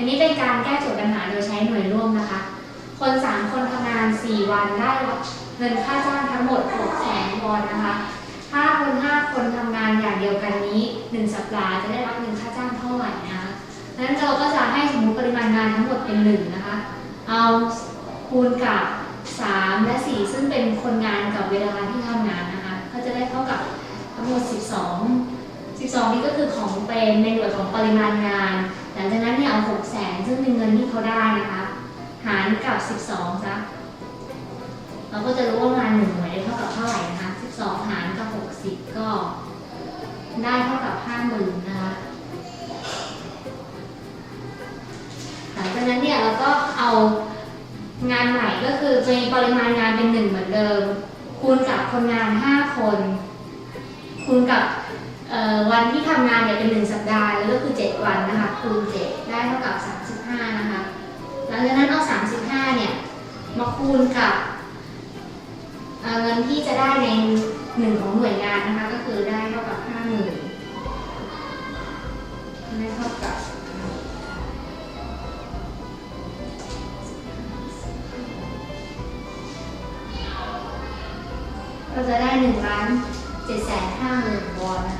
อันนี้เป็นการแก้โจทย์ปัญหาโดยใช้หน่วยร่วมนะคะ คน 3 คนทำงาน 4 วันได้รับเงินค่าจ้างทั้งหมด6แสนวอนนะคะถ้าคน 5 คนทำงานอย่างเดียวกันนี้ 1 สัปดาห์จะได้รับเงินค่าจ้างเท่าไหร่นะคะดังนั้นเราก็จะให้สมมติปริมาณงานทั้งหมดเป็น1นะคะ เอาคูณกับ 3 และ 4 ซึ่งเป็นคนงานกับเวลาที่ทำงานนะคะ ก็จะได้เท่ากับทั้งหมด 12 12 นี่ก็คือของเป็นในหน่วยของปริมาณงานเนี่ยเอา6แสนซึ่งเป็ นที่เขาได้นะคะ หารกับ 12ซะเราก็จะรู้ว่างานหนึ่งหน่วยได้เท่ากับเท่าไหร่นะคะ 12 หารกับ 60 ก็ได้เท่ากับ 50,000นะคะหลังจากนั้นเนี่ยเราก็เอางานใหม่ก็คือมีปริมาณงานเป็นหนึ่งเหมือนเดิม คูณกับคนงาน 5 คน คูณกับวันที่ทำงานเนี่ยเป็น1สัปดาห์แล้วก็คือ 7 วันนะคะ คูณ 7 ได้เท่ากับ 35 นะคะ หลังนั้นเอา 35 เนี่ย มาคูณกับเงินที่จะได้ในหนึ่งของหน่วยงานนะคะ ก็คือได้เท่ากับ 50,000ได้เท่ากับก็จะได้หนึ่งล้านเจ็ดแสนห้าหมื่นวอนนะคะ